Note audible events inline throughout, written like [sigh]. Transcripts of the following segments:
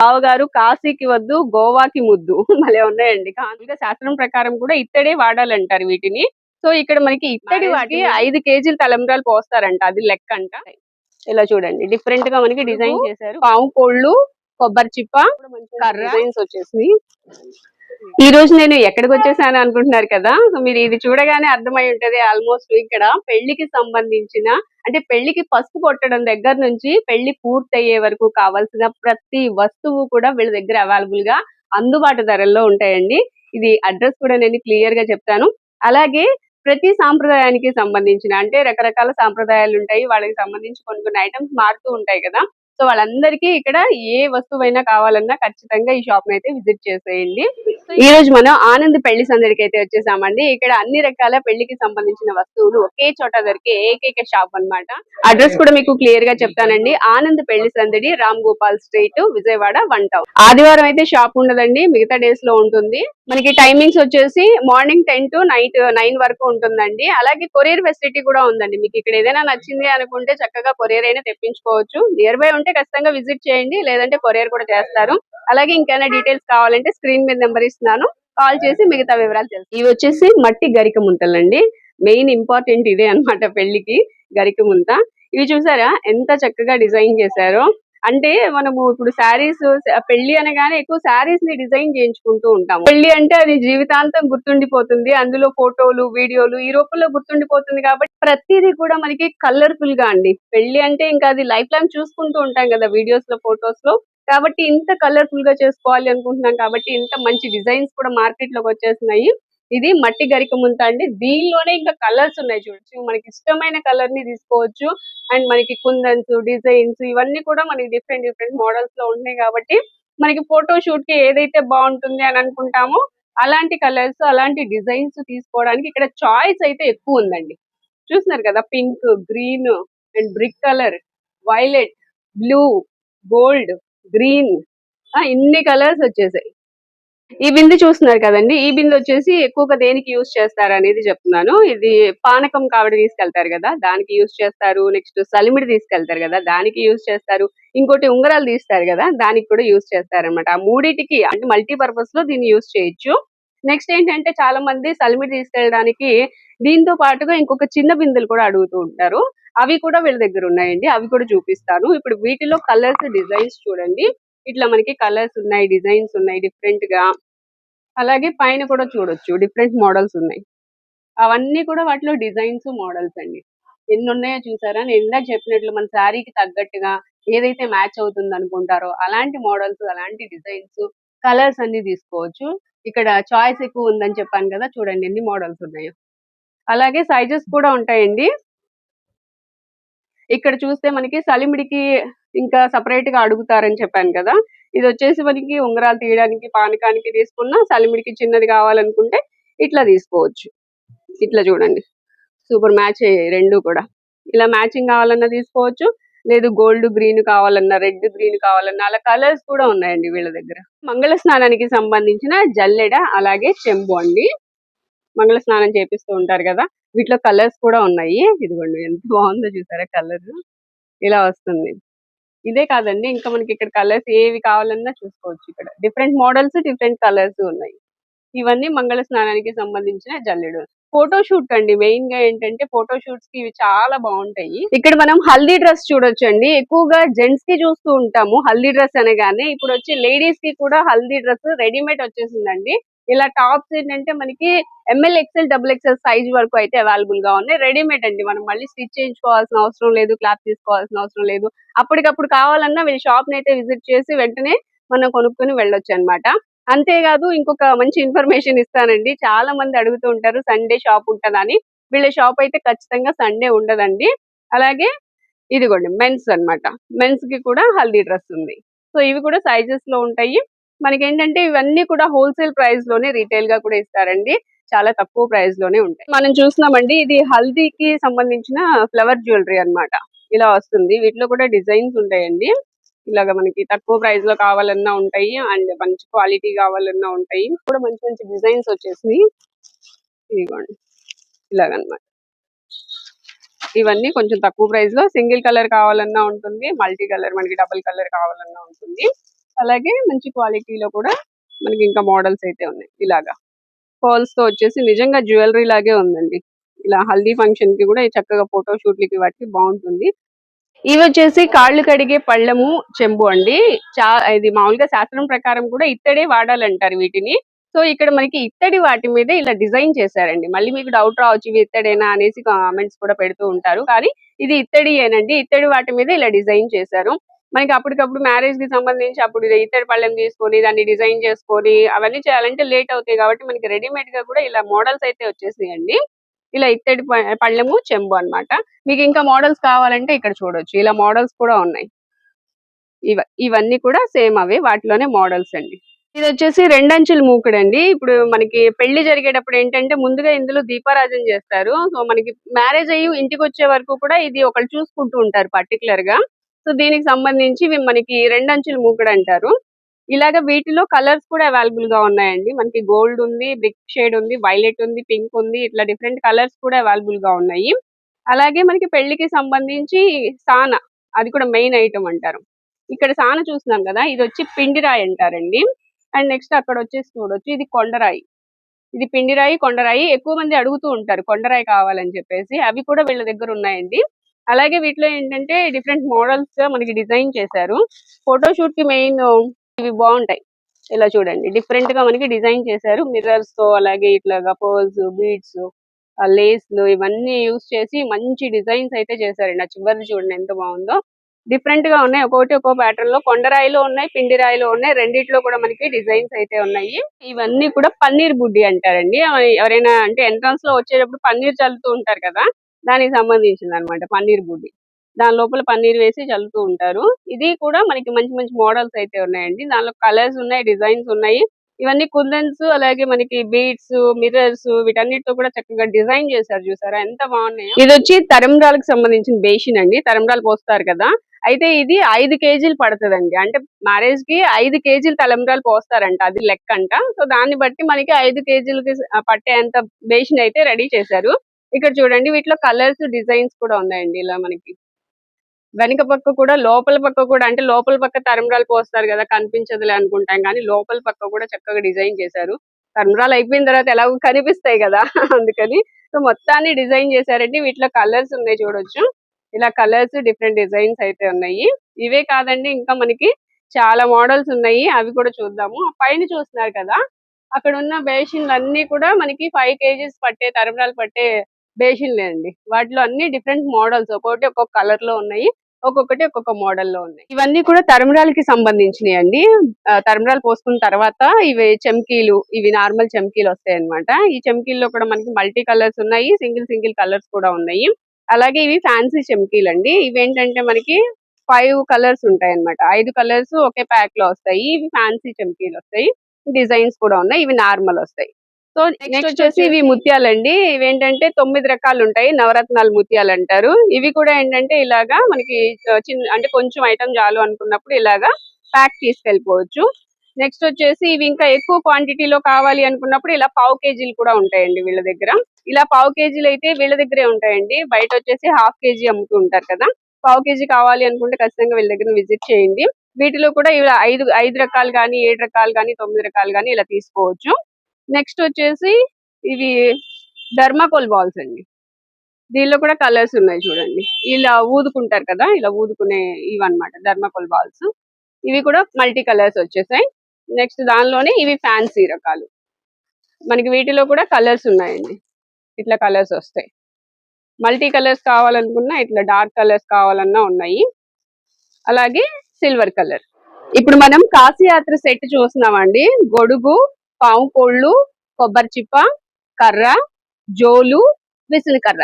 బావగారు కాశీకి వద్దు గోవాకి ముద్దు. [laughs] భలే ఉన్నాయండి. కానుక శాస్త్రం ప్రకారం కూడా ఇత్తడే వాడాలంటారు వీటిని. సో ఇక్కడ మనకి ఇత్తడి వాటి ఐదు కేజీల తలంబ్రాలు పోస్తారంట. అది లెక్క అంట. ఇలా చూడండి. డిఫరెంట్గా మనకి డిజైన్ చేశారు. పాము కోళ్ళు కొబ్బరి చిప్ప కర్ర. డిజైన్స్ వచ్చేసి ఈ రోజు నేను ఎక్కడికి వచ్చేసాను అనుకుంటున్నారు కదా? మీరు ఇది చూడగానే అర్థమై ఉంటది ఆల్మోస్ట్ ఇక్కడ పెళ్ళికి సంబంధించిన అంటే పెళ్ళికి పసుపు కొట్టడం దగ్గర నుంచి పెళ్ళి పూర్తయ్యే వరకు కావాల్సిన ప్రతి వస్తువు కూడా వీళ్ళ దగ్గర అవైలబుల్గా అందుబాటు ధరల్లో ఉంటాయండి. ఇది అడ్రస్ కూడా నేను క్లియర్గా చెప్తాను. అలాగే ప్రతి సాంప్రదాయానికి సంబంధించిన అంటే రకరకాల సాంప్రదాయాలు ఉంటాయి. వాళ్ళకి సంబంధించి కొన్ని కొన్ని ఐటమ్స్ మారుతూ ఉంటాయి కదా. సో వాళ్ళందరికీ ఇక్కడ ఏ వస్తువైనా కావాలన్నా ఖచ్చితంగా ఈ షాప్ అయితే విజిట్ చేసేయండి. ఈ రోజు మనం ఆనంద్ పెళ్ళి సందడికి అయితే వచ్చేసామండి. ఇక్కడ అన్ని రకాల పెళ్ళికి సంబంధించిన వస్తువులు ఒకే చోట దొరికే ఏకైక షాప్ అన్నమాట. అడ్రస్ కూడా మీకు క్లియర్గా చెప్తానండి. ఆనంద్ పెళ్ళి సందడి Ram Gopal street Vijayawada one town. ఆదివారం అయితే షాప్ ఉండదండి. మిగతా డేస్లో ఉంటుంది. మనకి టైమింగ్స్ వచ్చేసి morning ten to night nine వరకు ఉంటుందండి. అలాగే కొరియర్ ఫెసిలిటీ కూడా ఉందండి. మీకు ఇక్కడ ఏదైనా నచ్చింది అనుకుంటే చక్కగా కొరియర్ అయినా తెప్పించుకోవచ్చు. నియర్ బై ఉంటే ఖచ్చితంగా విజిట్ చేయండి లేదంటే కొరియర్ కూడా చేస్తారు. అలాగే ఇంకైనా డీటెయిల్స్ కావాలంటే స్క్రీన్ మీద నెంబర్ ఇస్తున్నాను. కాల్ చేసి మిగతా వివరాలు తెలుసు. ఇవి వచ్చేసి మట్టి గరిక ముంతలండి. మెయిన్ ఇంపార్టెంట్ ఇదే అన్నమాట పెళ్ళికి గరిక ముంత. ఇవి చూసారా? ఎంత చక్కగా డిజైన్ చేశారో. అంటే మనము ఇప్పుడు శారీస్ పెళ్ళి అనగానే ఎక్కువ శారీస్ని డిజైన్ చేయించుకుంటూ ఉంటాము. పెళ్ళి అంటే అది జీవితాంతం గుర్తుండిపోతుంది. అందులో ఫోటోలు వీడియోలు ఈ రూపంలో గుర్తుండిపోతుంది కాబట్టి ప్రతిదీ కూడా మనకి కలర్ఫుల్గా అండి. పెళ్ళి అంటే ఇంకా అది లైఫ్ లాంగ్ చూసుకుంటూ ఉంటాం కదా వీడియోస్లో ఫొటోస్లో. కాబట్టి ఇంత కలర్ఫుల్గా చేసుకోవాలి అనుకుంటున్నాం కాబట్టి ఇంత మంచి డిజైన్స్ కూడా మార్కెట్లోకి వచ్చేస్తున్నాయి ఇది మట్టి గరిక ముంత అండి. దీనిలోనే ఇంకా కలర్స్ ఉన్నాయి చూడొచ్చు మనకి ఇష్టమైన కలర్ని తీసుకోవచ్చు. అండ్ మనకి కుందన్స్ డిజైన్స్ ఇవన్నీ కూడా మనకి డిఫరెంట్ డిఫరెంట్ మోడల్స్లో ఉన్నాయి కాబట్టి మనకి ఫోటో షూట్కి ఏదైతే బాగుంటుంది అని అనుకుంటామో అలాంటి కలర్స్ అలాంటి డిజైన్స్ తీసుకోవడానికి ఇక్కడ చాయిస్ అయితే ఎక్కువ ఉందండి. చూస్తున్నారు కదా? Pink green and brick colour violet blue gold green ఇన్ని కలర్స్ వచ్చేసాయి. ఈ బిందు చూస్తున్నారు కదండి. ఈ బిందు వచ్చేసి ఎక్కువగా దేనికి యూజ్ చేస్తారు అనేది చెప్తున్నాను. ఇది పానకం కావిడి తీసుకెళ్తారు కదా దానికి యూజ్ చేస్తారు. నెక్స్ట్ సలిమిడి తీసుకెళ్తారు కదా దానికి యూజ్ చేస్తారు. ఇంకోటి ఉంగరాలు తీస్తారు కదా దానికి కూడా యూజ్ చేస్తారు అనమాట ఆ మూడిటికి అంటే మల్టీపర్పస్లో దీన్ని యూజ్ చేయొచ్చు. నెక్స్ట్ ఏంటంటే చాలా మంది సలిమిడి తీసుకెళ్ళడానికి దీంతో పాటుగా ఇంకొక చిన్న బిందెలు కూడా అడుగుతూ ఉంటారు. అవి కూడా వీళ్ళ దగ్గర ఉన్నాయండి. అవి కూడా చూపిస్తాను. ఇప్పుడు వీటిలో కలర్స్ డిజైన్స్ చూడండి. ఇట్లా మనకి కలర్స్ ఉన్నాయి డిజైన్స్ ఉన్నాయి డిఫరెంట్గా అలాగే పైన కూడా చూడొచ్చు డిఫరెంట్ మోడల్స్ ఉన్నాయి. అవన్నీ కూడా వాటిలో డిజైన్స్ మోడల్స్ అండి. ఎన్ని ఉన్నాయో చూసారా? నేను ఇందాక చెప్పినట్లు మన శారీకి తగ్గట్టుగా ఏదైతే మ్యాచ్ అవుతుంది అనుకుంటారో అలాంటి మోడల్స్ అలాంటి డిజైన్స్ కలర్స్ అన్ని తీసుకోవచ్చు. ఇక్కడ చాయిస్ ఎక్కువ ఉందని చెప్పాను కదా చూడండి ఎన్ని మోడల్స్ ఉన్నాయో. అలాగే సైజెస్ కూడా ఉంటాయండి. ఇక్కడ చూస్తే మనకి సలిమిడికి ఇంకా సపరేట్గా అడుగుతారని చెప్పాను కదా. ఇది వచ్చేసి మనకి ఉంగరాలు తీయడానికి పానకానికి తీసుకున్న సలిమిడికి చిన్నది కావాలనుకుంటే ఇట్లా తీసుకోవచ్చు. ఇట్లా చూడండి. సూపర్ మ్యాచ్ రెండు కూడా. ఇలా మ్యాచింగ్ కావాలన్నా తీసుకోవచ్చు. లేదు గోల్డ్ గ్రీన్ కావాలన్నా రెడ్ గ్రీన్ కావాలన్నా అలా కలర్స్ కూడా ఉన్నాయండి వీళ్ళ దగ్గర. మంగళ స్నానానికి సంబంధించిన జల్లెడ అలాగే చెంబు అండి. మంగళ స్నానం చేపిస్తూ ఉంటారు కదా. వీటిలో కలర్స్ కూడా ఉన్నాయి. ఇదిగోండి ఎంత బాగుందో చూసారా కలర్. ఇలా వస్తుంది. ఇదే కాదండి ఇంకా మనకి ఇక్కడ కలర్స్ ఏవి కావాలన్నా చూసుకోవచ్చు ఇక్కడ. డిఫరెంట్ మోడల్స్ డిఫరెంట్ కలర్స్ ఉన్నాయి. ఇవన్నీ మంగళ స్నానానికి సంబంధించిన జల్లెడు. ఫోటో షూట్ అండి మెయిన్గా ఏంటంటే ఫోటో షూట్స్కి ఇవి చాలా బాగుంటాయి. ఇక్కడ మనం హల్దీ డ్రెస్ చూడొచ్చు అండి ఎక్కువగా జెంట్స్కి చూస్తూ ఉంటాము హల్దీ డ్రెస్ అనగానే. ఇప్పుడు వచ్చి లేడీస్కి కూడా హల్దీ డ్రెస్ రెడీమేడ్ వచ్చేసిందండి. ఇలా టాప్స్ ఏంటంటే మనకి M L XL double XL size వరకు అయితే అవైలబుల్గా ఉన్నాయి. రెడీమేడ్ అండి. మనం మళ్ళీ స్టిచ్ చేయించుకోవాల్సిన అవసరం లేదు క్లాత్ తీసుకోవాల్సిన అవసరం లేదు. అప్పటికప్పుడు కావాలన్నా వీళ్ళ షాప్ అయితే విజిట్ చేసి వెంటనే మనం కొనుక్కొని వెళ్ళొచ్చు అన్నమాట. అంతేకాదు ఇంకొక మంచి ఇన్ఫర్మేషన్ ఇస్తానండి. చాలా మంది అడుగుతూ ఉంటారు సండే షాప్ ఉంటుందని వీళ్ళ షాప్ అయితే ఖచ్చితంగా సండే ఉండదండి. అలాగే ఇదిగోండి మెన్స్ అన్నమాట. మెన్స్కి కూడా హల్దీ డ్రెస్ ఉంది. సో ఇవి కూడా సైజెస్లో ఉంటాయి. మనకి ఏంటంటే ఇవన్నీ కూడా హోల్సేల్ ప్రైస్లోనే రీటైల్గా కూడా ఇస్తారండి. చాలా తక్కువ ప్రైస్లోనే ఉంటాయి. మనం చూస్తున్నామండి ఇది హల్దీకి సంబంధించిన ఫ్లవర్ జ్యువెలరీ అన్నమాట. ఇలా వస్తుంది. వీటిలో కూడా డిజైన్స్ ఉంటాయండి. ఇలాగ మనకి తక్కువ ప్రైస్లో కావాలన్నా ఉంటాయి. అండ్ మంచి క్వాలిటీ కావాలన్నా ఉంటాయి. కూడా మంచి మంచి డిజైన్స్ వచ్చేసి ఇదిగోండి. ఇలాగనమాట ఇవన్నీ కొంచెం తక్కువ ప్రైస్లో సింగిల్ కలర్ కావాలన్నా ఉంటుంది. మల్టీ కలర్ మనకి డబుల్ కలర్ కావాలన్నా ఉంటుంది. అలాగే మంచి క్వాలిటీలో కూడా మనకి ఇంకా మోడల్స్ అయితే ఉన్నాయి. ఇలాగా. పర్ల్స్తో వచ్చేసి నిజంగా జ్యువెలరీ లాగే ఉందండి. ఇలా హల్దీ ఫంక్షన్కి కూడా చక్కగా ఫోటో షూట్లకి వాటికి బాగుంటుంది. ఇవి వచ్చేసి కాళ్ళు కడిగే పళ్ళము చెంబు అండి. చా ఇది మామూలుగా శాస్త్రం ప్రకారం కూడా ఇత్తడే వాడాలంటారు వీటిని. సో ఇక్కడ మనకి ఇత్తడి వాటి మీద ఇలా డిజైన్ చేశారండి. మళ్ళీ మీకు డౌట్ రావచ్చు ఇవి ఇత్తడేనా అనేసి కామెంట్స్ కూడా పెడుతూ ఉంటారు. కానీ ఇది ఇత్తడి ఏనండి ఇత్తడి వాటి మీద ఇలా డిజైన్ చేశారు. మనకి అప్పటికప్పుడు మ్యారేజ్కి సంబంధించి అప్పుడు ఇత్తడి పళ్ళెం తీసుకొని దాన్ని డిజైన్ చేసుకొని అవన్నీ చేయాలంటే లేట్ అవుతాయి కాబట్టి మనకి రెడీమేడ్గా కూడా ఇలా మోడల్స్ అయితే వచ్చేసాయండి ఇలా ఇత్తడి ప- పళ్ళెము చెంబు అన్నమాట. మీకు ఇంకా మోడల్స్ కావాలంటే ఇక్కడ చూడొచ్చు. ఇలా మోడల్స్ కూడా ఉన్నాయి. ఇవ ఇవన్నీ కూడా సేమ్ అవే. వాటిలోనే మోడల్స్ అండి. ఇది వచ్చేసి రెండంచుల మూకుడు అండి ఇప్పుడు మనకి పెళ్ళి జరిగేటప్పుడు ఏంటంటే ముందుగా ఇందులో దీపారాజన చేస్తారు. సో మనకి మ్యారేజ్ అయ్యి ఇంటికి వచ్చే వరకు కూడా ఇది ఒకళ్ళు చూసుకుంటూ ఉంటారు పర్టికులర్గా. సో దీనికి సంబంధించి ఇవి మనకి రెండంచులు మూకుడు అంటారు. ఇలాగ వీటిలో కలర్స్ కూడా అవైలబుల్గా ఉన్నాయండి. మనకి గోల్డ్ ఉంది బ్రిక్ షేడ్ ఉంది వైలెట్ ఉంది పింక్ ఉంది ఇట్లా డిఫరెంట్ కలర్స్ కూడా అవైలబుల్గా ఉన్నాయి. అలాగే మనకి పెళ్ళికి సంబంధించి సాన అది కూడా మెయిన్ ఐటమ్ అంటారు. ఇక్కడ సాన చూస్తున్నాం కదా ఇది వచ్చి పిండిరాయి అంటారండి. అండ్ నెక్స్ట్ అక్కడ వచ్చేసి చూడొచ్చు ఇది కొండరాయి. ఇది పిండిరాయి కొండరాయి ఎక్కువ మంది అడుగుతూ ఉంటారు కొండరాయి కావాలని చెప్పేసి. అవి కూడా వీళ్ళ దగ్గర ఉన్నాయండి. అలాగే వీటిలో ఏంటంటే డిఫరెంట్ మోడల్స్గా మనకి డిజైన్ చేశారు. ఫోటోషూట్కి మెయిన్ uh, ఇవి బాగుంటాయి. ఇలా చూడండి. డిఫరెంట్గా మనకి డిజైన్ చేశారు. మిర్రర్స్తో అలాగే ఇట్లాగా పర్ల్స్ బీడ్స్ లేస్లు ఇవన్నీ యూస్ చేసి మంచి డిజైన్స్ అయితే చేశారండి. ఆ చివరిది చూడండి ఎంత బాగుందో. డిఫరెంట్గా ఉన్నాయి. ఒక్కొక్కటి ఒక్కో ప్యాటర్న్లో కొండరాయిలో ఉన్నాయి పిండి రాయిలో ఉన్నాయి. రెండిట్లో కూడా మనకి డిజైన్స్ అయితే ఉన్నాయి. ఇవన్నీ కూడా పన్నీర్ బుడ్డి అంటారండి. ఎవరైనా అంటే ఎంట్రన్స్లో వచ్చేటప్పుడు పన్నీర్ చల్లుతూ ఉంటారు కదా. దానికి సంబంధించింది అనమాట పన్నీర్ బుడ్డి దాని లోపల పన్నీర్ వేసి చల్లుతూ ఉంటారు. ఇది కూడా మనకి మంచి మంచి మోడల్స్ అయితే ఉన్నాయండి. దానిలో కలర్స్ ఉన్నాయి డిజైన్స్ ఉన్నాయి. ఇవన్నీ కుందన్స్ అలాగే మనకి బీడ్స్ మిర్రర్స్ వీటన్నిటితో కూడా చక్కగా డిజైన్ చేశారు చూసారా? ఎంత బాగున్నాయి. ఇది వచ్చి తరంరాలకు సంబంధించిన బేసిన్ అండి. తరంరాలు పోస్తారు కదా. అయితే ఇది ఐదు కేజీలు పడుతుందండి. అంటే మ్యారేజ్కి ఐదు కేజీలు తలంబ్రాలు పోస్తారంట. అది లెక్క అంట సో దాన్ని బట్టి మనకి ఐదు కేజీలకి పట్టేంత బేసిన్ అయితే రెడీ చేశారు. ఇక్కడ చూడండి వీటిలో కలర్స్ డిజైన్స్ కూడా ఉన్నాయండి ఇలా మనకి. వెనక పక్క కూడా లోపల పక్క కూడా అంటే లోపల పక్క తరంబ్రాలు పోస్తారు కదా కనిపించదులే అనుకుంటాం కానీ లోపల పక్క కూడా చక్కగా డిజైన్ చేశారు. తరంబ్రాలు అయిపోయిన తర్వాత ఎలాగో కనిపిస్తాయి కదా [laughs] అందుకని. సో మొత్తాన్ని డిజైన్ చేశారండి. వీటిలో కలర్స్ ఉన్నాయి చూడొచ్చు. ఇలా కలర్స్ డిఫరెంట్ డిజైన్స్ అయితే ఉన్నాయి. ఇవే కాదండి ఇంకా మనకి చాలా మోడల్స్ ఉన్నాయి. అవి కూడా చూద్దాము. పైన చూస్తున్నారు కదా అక్కడ ఉన్న బేషన్లు అన్ని కూడా మనకి ఫైవ్ కేజీస్ పట్టే తరమరాలు పట్టే బేషిన్లే అండి. వాటిలో అన్ని డిఫరెంట్ మోడల్స్ ఒక్కొక్కటి ఒక్కొక్క కలర్లో ఉన్నాయి ఒక్కొక్కటి ఒక్కొక్క మోడల్లో ఉన్నాయి. ఇవన్నీ కూడా తరంబ్రాలకి సంబంధించినవి అండి తరమరాలు పోసుకున్న తర్వాత ఇవి చెమ్కీలు ఇవి నార్మల్ చెమ్కీలు వస్తాయి అనమాట ఈ చెమ్కీల్లో కూడా మనకి మల్టీ కలర్స్ ఉన్నాయి సింగిల్ సింగిల్ కలర్స్ కూడా ఉన్నాయి. అలాగే ఇవి ఫ్యాన్సీ చెమ్కీలు అండి ఇవేంటంటే మనకి ఫైవ్ కలర్స్ ఉంటాయి అన్నమాట ఐదు కలర్స్ ఒకే ప్యాక్లో వస్తాయి ఇవి ఫ్యాన్సీ చెమ్కీలు వస్తాయి డిజైన్స్ కూడా ఉన్నాయి ఇవి నార్మల్ వస్తాయి. సో నెక్స్ట్ వచ్చేసి ఇవి ముత్యాలండి. ఇవి ఏంటంటే తొమ్మిది రకాలు ఉంటాయి నవరత్నాలు ముత్యాలు అంటారు ఇవి కూడా ఏంటంటే ఇలాగా మనకి చిన్న అంటే కొంచెం ఐటమ్ చాలు అనుకున్నప్పుడు ఇలాగా ప్యాక్ తీసుకెళ్ళిపోవచ్చు. నెక్స్ట్ వచ్చేసి ఇవి ఇంకా ఎక్కువ క్వాంటిటీలో కావాలి అనుకున్నప్పుడు ఇలా పావు కేజీలు కూడా ఉంటాయండి వీళ్ళ దగ్గర. ఇలా పావు కేజీలు అయితే వీళ్ళ దగ్గరే ఉంటాయండి. బయట వచ్చేసి హాఫ్ కేజీ అమ్ముతూ ఉంటారు కదా. పావు కేజీ కావాలి అనుకుంటే ఖచ్చితంగా వీళ్ళ దగ్గర విజిట్ చేయండి. వీటిలో కూడా ఇలా ఐదు ఐదు రకాలు కానీ ఏడు రకాలు కానీ తొమ్మిది రకాలు కానీ ఇలా తీసుకోవచ్చు. నెక్స్ట్ వచ్చేసి ఇవి ధర్మాకోల్ బాల్స్ అండి. దీనిలో కూడా కలర్స్ ఉన్నాయి చూడండి. ఇలా ఊదుకుంటారు కదా ఇలా ఊదుకునే ఇవి అన్నమాట ధర్మాకోల్ బాల్స్ ఇవి కూడా మల్టీ కలర్స్ వచ్చేసాయి. నెక్స్ట్ దానిలోనే ఇవి ఫ్యాన్సీ రకాలు. మనకి వీటిలో కూడా కలర్స్ ఉన్నాయండి. ఇట్లా కలర్స్ వస్తాయి. మల్టీ కలర్స్ కావాలనుకున్నా ఇట్లా డార్క్ కలర్స్ కావాలన్నా ఉన్నాయి. అలాగే సిల్వర్ కలర్ ఇప్పుడు మనం కాశీయాత్ర సెట్ చూస్తున్నామండి. గొడుగు పాము కోళ్ళు కొబ్బరి చిప్ప కర్ర జోలు విసిని కర్ర.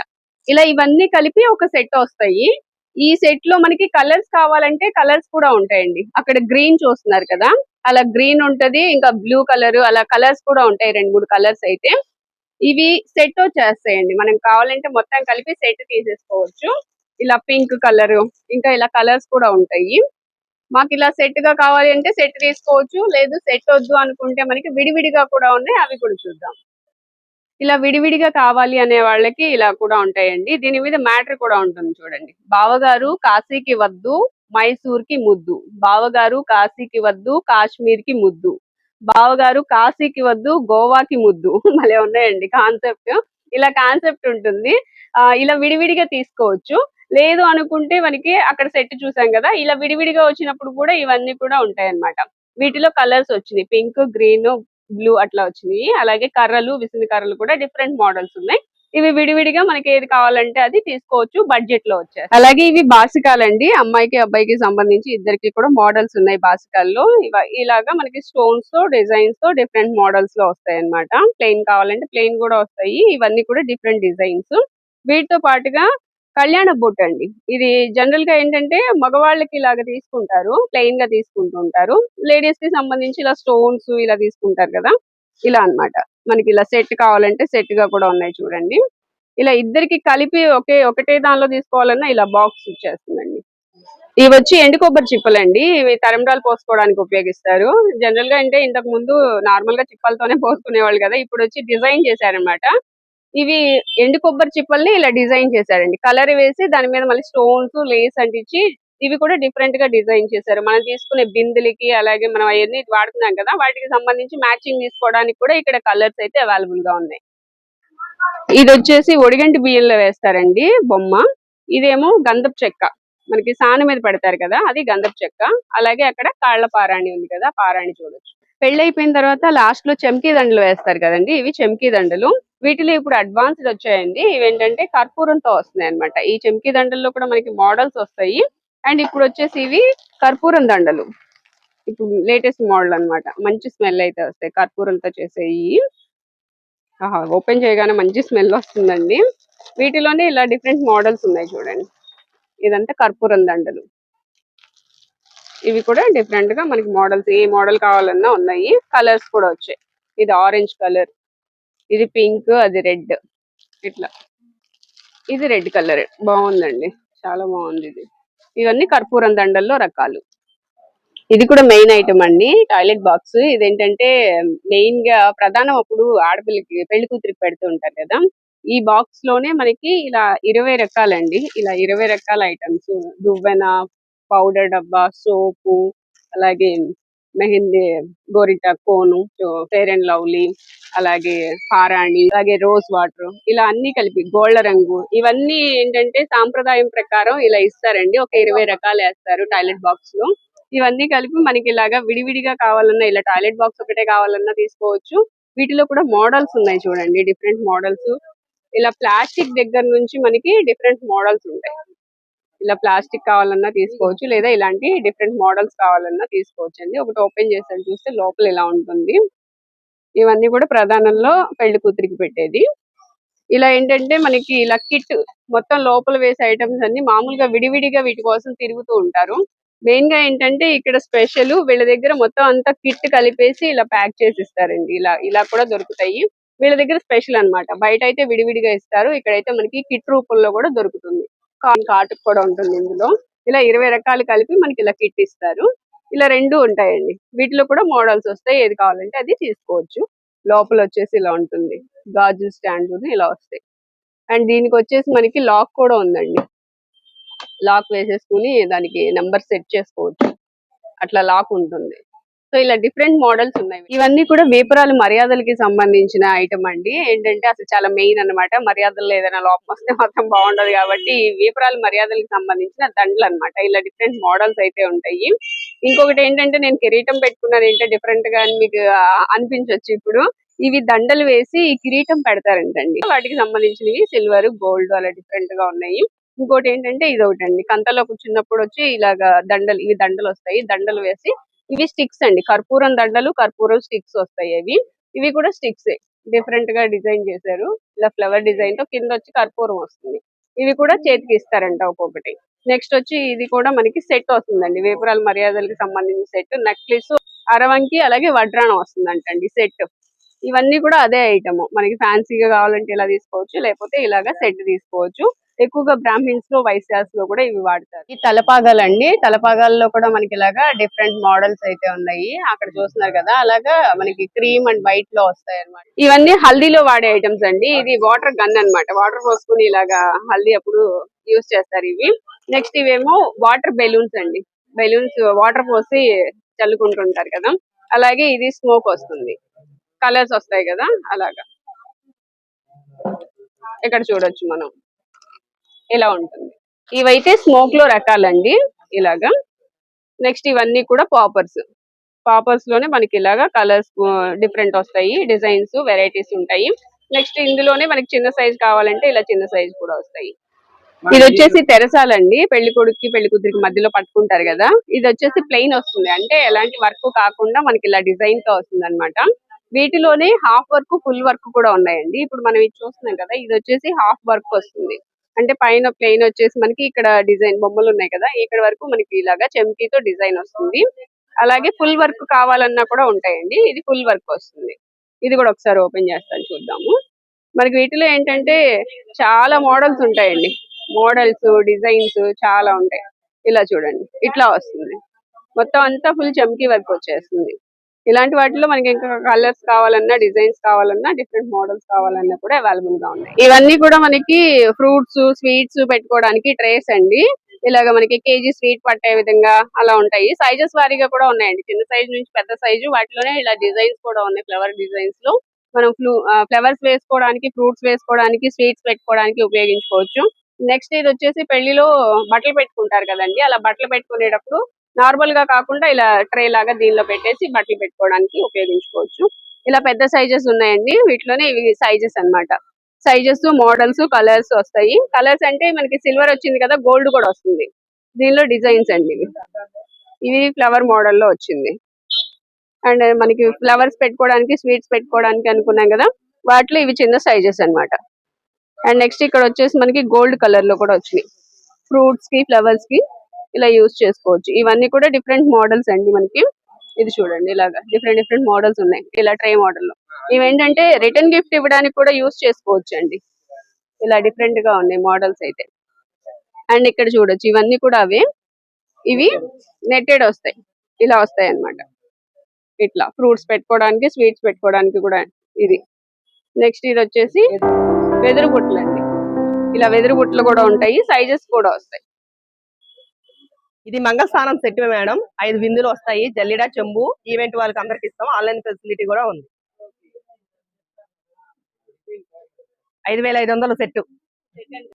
ఇలా ఇవన్నీ కలిపి ఒక సెట్ వస్తాయి. ఈ సెట్లో మనకి కలర్స్ కావాలంటే కలర్స్ కూడా ఉంటాయండి. అక్కడ గ్రీన్ చూస్తున్నారు కదా? అలా గ్రీన్ ఉంటది ఇంకా బ్లూ కలర్ అలా కలర్స్ కూడా ఉంటాయి రెండు మూడు కలర్స్ అయితే. ఇవి సెట్ వచ్చేస్తాయండి. మనం కావాలంటే మొత్తం కలిపి సెట్ తీసేసుకోవచ్చు. ఇలా పింక్ కలర్ ఇంకా ఇలా కలర్స్ కూడా ఉంటాయి. మాకు ఇలా సెట్గా కావాలి అంటే సెట్ తీసుకోవచ్చు లేదు సెట్ వద్దు అనుకుంటే మనకి విడివిడిగా కూడా ఉన్నాయి అవి కూడా చూద్దాం. ఇలా విడివిడిగా కావాలి అనే వాళ్ళకి ఇలా కూడా ఉంటాయండి. దీని మీద మ్యాటర్ కూడా ఉంటుంది చూడండి. బావగారు కాశీకి వద్దు మైసూర్కి ముద్దు. బావగారు కాశీకి వద్దు కాశ్మీర్కి ముద్దు. బావగారు కాశీకి వద్దు గోవాకి ముద్దు. [laughs] మళ్ళీ ఉన్నాయండి కాన్సెప్ట్ ఇలా కాన్సెప్ట్ ఉంటుంది. ఆ, ఇలా విడివిడిగా తీసుకోవచ్చు. లేదు అనుకుంటే మనకి అక్కడ సెట్ చూసాం కదా ఇలా విడివిడిగా వచ్చినప్పుడు కూడా ఇవన్నీ కూడా ఉంటాయి అన్నమాట వీటిలో కలర్స్ వచ్చినాయి. పింక్ గ్రీన్ బ్లూ అట్లా వచ్చినాయి. అలాగే కర్రలు విసిని కర్రలు కూడా డిఫరెంట్ మోడల్స్ ఉన్నాయి. ఇవి విడివిడిగా మనకి ఏది కావాలంటే అది తీసుకోవచ్చు బడ్జెట్లో వచ్చాయి అలాగే ఇవి బాసికాలండి. అమ్మాయికి అబ్బాయికి సంబంధించి ఇద్దరికి కూడా మోడల్స్ ఉన్నాయి బాసికాల్లో. ఇలాగా మనకి స్టోన్స్తో డిజైన్స్తో డిఫరెంట్ మోడల్స్లో వస్తాయి అనమాట ప్లెయిన్ కావాలంటే ప్లెయిన్ కూడా వస్తాయి. ఇవన్నీ కూడా డిఫరెంట్ డిజైన్స్ వీటితో పాటుగా కళ్యాణ బొట్టు అండి. ఇది జనరల్గా ఏంటంటే మగవాళ్ళకి ఇలాగ తీసుకుంటారు. ప్లెయిన్గా తీసుకుంటూ ఉంటారు లేడీస్కి సంబంధించి ఇలా స్టోన్స్ ఇలా తీసుకుంటారు కదా. ఇలా అన్నమాట. మనకి ఇలా సెట్ కావాలంటే సెట్గా కూడా ఉన్నాయి చూడండి. ఇలా ఇద్దరికి కలిపి ఒకే ఒకటే దానిలో తీసుకోవాలన్నా ఇలా బాక్స్ ఇచ్చేస్తుందండి ఇవి వచ్చి ఎండు కొబ్బరి చిప్పలండి ఇవి తరండాలు పోసుకోవడానికి ఉపయోగిస్తారు. జనరల్గా అంటే ఇంతకు ముందు నార్మల్గా చిప్పలతోనే పోసుకునేవాళ్ళు కదా. ఇప్పుడు వచ్చి డిజైన్ చేశారనమాట ఇవి ఎండు కొబ్బరి చిప్పల్ని ఇలా డిజైన్ చేశారండి. కలర్ వేసి దాని మీద మళ్ళీ స్టోన్స్ లేస్ అంటించి ఇవి కూడా డిఫరెంట్గా డిజైన్ చేశారు. మనం తీసుకునే బిందెలకి అలాగే మనం అవన్నీ వాడుతున్నాం కదా వాటికి సంబంధించి మ్యాచింగ్ తీసుకోవడానికి కూడా ఇక్కడ కలర్స్ అయితే అవైలబుల్గా ఉన్నాయి. ఇది వచ్చేసి ఒడిగంటి బియ్యంలో వేస్తారండి బొమ్మ. ఇదేమో గంధపు చెక్క. మనకి సాన మీద పెడతారు కదా అది గంధపు చెక్క. అలాగే అక్కడ కాళ్ళ పారాణి ఉంది కదా పారాణి చూడొచ్చు. పెళ్ళి అయిపోయిన తర్వాత లాస్ట్లో చెంకీ దండలు వేస్తారు కదండి ఇవి చెంకీ దండలు. వీటిలో ఇప్పుడు అడ్వాన్స్డ్ వచ్చాయండి. ఇవేంటంటే కర్పూరంతో వస్తున్నాయి అనమాట ఈ చెంకీ దండల్లో కూడా మనకి మోడల్స్ వస్తాయి. అండ్ ఇప్పుడు వచ్చేసి ఇవి కర్పూరం దండలు. ఇప్పుడు లేటెస్ట్ మోడల్ అన్నమాట. మంచి స్మెల్ అయితే వస్తాయి కర్పూరంతో చేసేవి ఓపెన్ చేయగానే మంచి స్మెల్ వస్తుందండి. వీటిలోనే ఇలా డిఫరెంట్ మోడల్స్ ఉన్నాయి చూడండి. ఇదంతా కర్పూరం దండలు. ఇవి కూడా డిఫరెంట్గా మనకి మోడల్స్ ఏ మోడల్ కావాలన్నా ఉన్నాయి. కలర్స్ కూడా వచ్చాయి. ఇది ఆరెంజ్ కలర్. ఇది పింక్ అది రెడ్. ఇట్లా. ఇది రెడ్ కలర్. బాగుందండి. చాలా బాగుంది ఇది. ఇవన్నీ కర్పూరం దండల్లో రకాలు. ఇది కూడా మెయిన్ ఐటమ్ అండి. Toilet box. ఇదేంటంటే మెయిన్గా ప్రధానం అప్పుడు ఆడపిల్లకి పెళ్ళి కూతురికి పెడుతూ ఉంటారు కదా. ఈ బాక్స్లోనే మనకి ఇలా ఇరవై రకాలండి. ఇలా ఇరవై రకాల ఐటమ్స్. దువ్వెన పౌడర్ డబ్బా సోపు అలాగే మెహందీ గోరిట కోను ఫేర్ అండ్ లవ్లీ అలాగే పారాణి అలాగే రోజ్ వాటర్ ఇలా అన్ని కలిపి గోల్డ్ రంగు. ఇవన్నీ ఏంటంటే సాంప్రదాయం ప్రకారం ఇలా ఇస్తారండి. ఒక ఇరవై రకాలు వేస్తారు టాయిలెట్ బాక్స్లో. ఇవన్నీ కలిపి మనకి ఇలాగా విడివిడిగా కావాలన్నా ఇలా టాయిలెట్ బాక్స్ ఒకటే కావాలన్నా తీసుకోవచ్చు. వీటిలో కూడా మోడల్స్ ఉన్నాయి చూడండి డిఫరెంట్ మోడల్స్ ఇలా ప్లాస్టిక్ దగ్గర నుంచి మనకి డిఫరెంట్ మోడల్స్ ఉంటాయి. ఇలా ప్లాస్టిక్ కావాలన్నా తీసుకోవచ్చు లేదా ఇలాంటి డిఫరెంట్ మోడల్స్ కావాలన్నా తీసుకోవచ్చు అండి ఒకటి ఓపెన్ చేసాను చూస్తే లోపల ఇలా ఉంటుంది. ఇవన్నీ కూడా ప్రధానంలో పెళ్ళి కూతురికి పెట్టేది. ఇలా ఏంటంటే మనకి ఇలా కిట్ మొత్తం లోపల వేసే ఐటమ్స్ అన్ని మామూలుగా విడివిడిగా వీటి కోసం తిరుగుతూ ఉంటారు. మెయిన్గా ఏంటంటే ఇక్కడ స్పెషల్ వీళ్ళ దగ్గర మొత్తం అంతా కిట్ కలిపేసి ఇలా ప్యాక్ చేసి ఇస్తారండి ఇలా ఇలా కూడా దొరుకుతాయి. వీళ్ళ దగ్గర స్పెషల్ అన్నమాట. బయట అయితే విడివిడిగా ఇస్తారు. ఇక్కడైతే మనకి కిట్ రూపంలో కూడా దొరుకుతుంది. కాటుకు కూడా ఉంటుంది ఇందులో. ఇలా ఇరవై రకాలు కలిపి మనకి ఇలా కిట్ ఇస్తారు. ఇలా రెండు ఉంటాయండి. వీటిలో కూడా మోడల్స్ వస్తాయి. ఏది కావాలంటే అది తీసుకోవచ్చు. లోపల వచ్చేసి ఇలా ఉంటుంది. గాజు స్టాండ్ ఇలా వస్తాయి. అండ్ దీనికి వచ్చేసి మనకి లాక్ కూడా ఉందండి. లాక్ వేసేసుకుని దానికి నెంబర్ సెట్ చేసుకోవచ్చు. అట్లా లాక్ ఉంటుంది. సో ఇలా డిఫరెంట్ మోడల్స్ ఉన్నాయి. ఇవన్నీ కూడా వేపురాలు మర్యాదలకి సంబంధించిన ఐటమ్ అండి. ఏంటంటే అసలు చాలా మెయిన్ అన్నమాట. మర్యాదలు ఏదైనా లోపం వస్తే మాత్రం బాగుండదు కాబట్టి వేపురాలు మర్యాదలకు సంబంధించిన దండలు అనమాట ఇలా డిఫరెంట్ మోడల్స్ అయితే ఉంటాయి. ఇంకొకటి ఏంటంటే నేను కిరీటం పెట్టుకున్నాను. ఏంటంటే డిఫరెంట్గా మీకు అనిపించవచ్చు అనిపించొచ్చు ఇప్పుడు. ఇవి దండలు వేసి కిరీటం పెడతారంటండి. వాటికి సంబంధించినవి సిల్వర్ గోల్డ్ అలా డిఫరెంట్గా ఉన్నాయి. ఇంకోటి ఏంటంటే ఇది ఒకటి అండి కంతలో కూర్చున్నప్పుడు వచ్చి ఇలాగా దండలు ఇవి దండలు వస్తాయి. దండలు వేసి ఇవి స్టిక్స్ అండి. కర్పూరం దండలు కర్పూరం స్టిక్స్ వస్తాయి అవి. ఇవి కూడా స్టిక్స్ డిఫరెంట్గా డిజైన్ చేశారు. ఇలా ఫ్లవర్ డిజైన్తో కింద వచ్చి కర్పూరం వస్తుంది. ఇవి కూడా చేతికి ఇస్తారంట ఒక్కొక్కటి. నెక్స్ట్ వచ్చి ఇది కూడా మనకి సెట్ వస్తుందండి. వేపురాల మర్యాదలకి సంబంధించిన సెట్ నెక్లెస్ అరవంకి అలాగే వడ్రాణం వస్తుందంటండి సెట్ ఇవన్నీ కూడా అదే ఐటమ్ మనకి ఫ్యాన్సీగా కావాలంటే ఇలా తీసుకోవచ్చు? లేకపోతే ఇలాగా సెట్ తీసుకోవచ్చు. ఎక్కువగా బ్రాహ్మిన్స్లో వైశ్యాస్లో కూడా ఇవి వాడతారు. ఈ తలపాగాలండి. తలపాగాల్లో కూడా మనకి ఇలాగా డిఫరెంట్ మోడల్స్ అయితే ఉన్నాయి. అక్కడ చూస్తున్నారు కదా అలాగా మనకి క్రీమ్ అండ్ వైట్లో వస్తాయి అన్నమాట ఇవన్నీ హల్దీలో వాడే ఐటమ్స్ అండి. ఇది వాటర్ గన్ అన్నమాట. వాటర్ పోసుకుని ఇలాగా హల్దీ అప్పుడు యూస్ చేస్తారు ఇవి. నెక్స్ట్ ఇవేమో వాటర్ బెలూన్స్ అండి. బెలూన్స్ వాటర్ పోసి చల్లుకుంటుంటారు కదా. అలాగే ఇది స్మోక్ వస్తుంది. కలర్స్ వస్తాయి కదా అలాగా. ఇక్కడ చూడొచ్చు మనం. ఇలా ఉంటుంది? ఇవైతే స్మోక్లో రకాలండి ఇలాగా. నెక్స్ట్ ఇవన్నీ కూడా పాపర్స్ పాపర్స్లోనే మనకి ఇలాగా కలర్స్ డిఫరెంట్ వస్తాయి. డిజైన్స్ వెరైటీస్ ఉంటాయి. నెక్స్ట్ ఇందులోనే మనకి చిన్న సైజ్ కావాలంటే ఇలా చిన్న సైజ్ కూడా వస్తాయి. ఇది వచ్చేసి తెరసాలండి. పెళ్ళి కొడుకుకి పెళ్ళి కూతురికి మధ్యలో పట్టుకుంటారు కదా. ఇది వచ్చేసి ప్లెయిన్ వస్తుంది. అంటే ఎలాంటి వర్క్ కాకుండా మనకి ఇలా డిజైన్తో వస్తుంది అనమాట వీటిలోనే హాఫ్ వర్క్ ఫుల్ వర్క్ కూడా ఉన్నాయండి. ఇప్పుడు మనం ఇది చూస్తున్నాం కదా ఇది వచ్చేసి హాఫ్ వర్క్ వస్తుంది. అంటే పైన ప్లెయిన్ వచ్చేసి మనకి ఇక్కడ డిజైన్ బొమ్మలు ఉన్నాయి కదా ఇక్కడ వరకు మనకి ఇలాగా చెంకీతో డిజైన్ వస్తుంది. అలాగే ఫుల్ వర్క్ కావాలన్నా కూడా ఉంటాయండి. ఇది ఫుల్ వర్క్ వస్తుంది. ఇది కూడా ఒకసారి ఓపెన్ చేస్తాను చూద్దాము. మనకి వీటిలో ఏంటంటే చాలా మోడల్స్ ఉంటాయండి. మోడల్స్ డిజైన్స్ చాలా ఉంటాయి. ఇలా చూడండి. ఇట్లా వస్తుంది. మొత్తం అంతా ఫుల్ చమ్కీ వర్క్ వచ్చేస్తుంది. ఇలాంటి వాటిలో మనకి ఇంకా కలర్స్ కావాలన్నా డిజైన్స్ కావాలన్నా డిఫరెంట్ మోడల్స్ కావాలన్నా కూడా అవైలబుల్గా ఉన్నాయి. ఇవన్నీ కూడా మనకి ఫ్రూట్స్ స్వీట్స్ పెట్టుకోవడానికి ట్రేస్ అండి. ఇలాగ మనకి కేజీ స్వీట్ పట్టే విధంగా అలా ఉంటాయి. సైజెస్ వారీగా కూడా ఉన్నాయండి. చిన్న సైజ్ నుంచి పెద్ద సైజు వాటిలోనే ఇలా డిజైన్స్ కూడా ఉన్నాయి. ఫ్లవర్ డిజైన్స్లో మనం ఫ్లవర్స్ వేసుకోవడానికి ఫ్రూట్స్ వేసుకోవడానికి స్వీట్స్ పెట్టుకోవడానికి ఉపయోగించుకోవచ్చు. నెక్స్ట్ ఇది వచ్చేసి పెళ్ళిలో బట్టలు పెట్టుకుంటారు కదండి. అలా బట్టలు పెట్టుకునేటప్పుడు నార్మల్గా కాకుండా ఇలా ట్రే లాగా దీనిలో పెట్టేసి బట్టలు పెట్టుకోవడానికి ఉపయోగించుకోవచ్చు. ఇలా పెద్ద సైజెస్ ఉన్నాయండి. వీటిలోనే ఇవి సైజెస్ అన్నమాట. సైజెస్ మోడల్స్ కలర్స్ వస్తాయి. కలర్స్ అంటే మనకి సిల్వర్ వచ్చింది కదా గోల్డ్ కూడా వస్తుంది. దీనిలో డిజైన్స్ అండి ఇవి. ఇవి ఫ్లవర్ మోడల్లో వచ్చింది. అండ్ మనకి ఫ్లవర్స్ పెట్టుకోవడానికి స్వీట్స్ పెట్టుకోవడానికి అనుకున్నాం కదా వాటిలో ఇవి చిన్న సైజెస్ అన్నమాట. అండ్ నెక్స్ట్ ఇక్కడ వచ్చేసి మనకి గోల్డ్ కలర్లో కూడా వచ్చినాయి ఫ్రూట్స్కి ఫ్లవర్స్కి ఇలా యూస్ చేసుకోవచ్చు. ఇవన్నీ కూడా డిఫరెంట్ మోడల్స్ అండి మనకి. ఇది చూడండి ఇలాగా డిఫరెంట్ డిఫరెంట్ మోడల్స్ ఉన్నాయి. ఇలా ట్రై మోడల్లో. ఇవేంటంటే రిటర్న్ గిఫ్ట్ ఇవ్వడానికి కూడా యూస్ చేసుకోవచ్చు అండి. ఇలా డిఫరెంట్గా ఉన్నాయి మోడల్స్ అయితే. అండ్ ఇక్కడ చూడొచ్చు ఇవన్నీ కూడా అవే. ఇవి నెట్టెడ్ వస్తాయి. ఇలా వస్తాయి అన్నమాట. ఇట్లా ఫ్రూట్స్ పెట్టుకోవడానికి స్వీట్స్ పెట్టుకోవడానికి కూడా ఇది. నెక్స్ట్ ఇది వచ్చేసి వెదురు బుట్టలు అండి ఇలా వెదురు బుట్టలు కూడా ఉంటాయి సైజెస్ కూడా వస్తాయి. ఇది మంగళస్థానం సెట్ మేడం. ఐదు విందులు వస్తాయి. జల్లిడ చెంబు ఈవెంట్ వాళ్ళకి అందరికి ఇస్తాం. ఆన్లైన్ ఫెసిలిటీ కూడా ఉంది. ఐదు వేల ఐదు వందల సెట్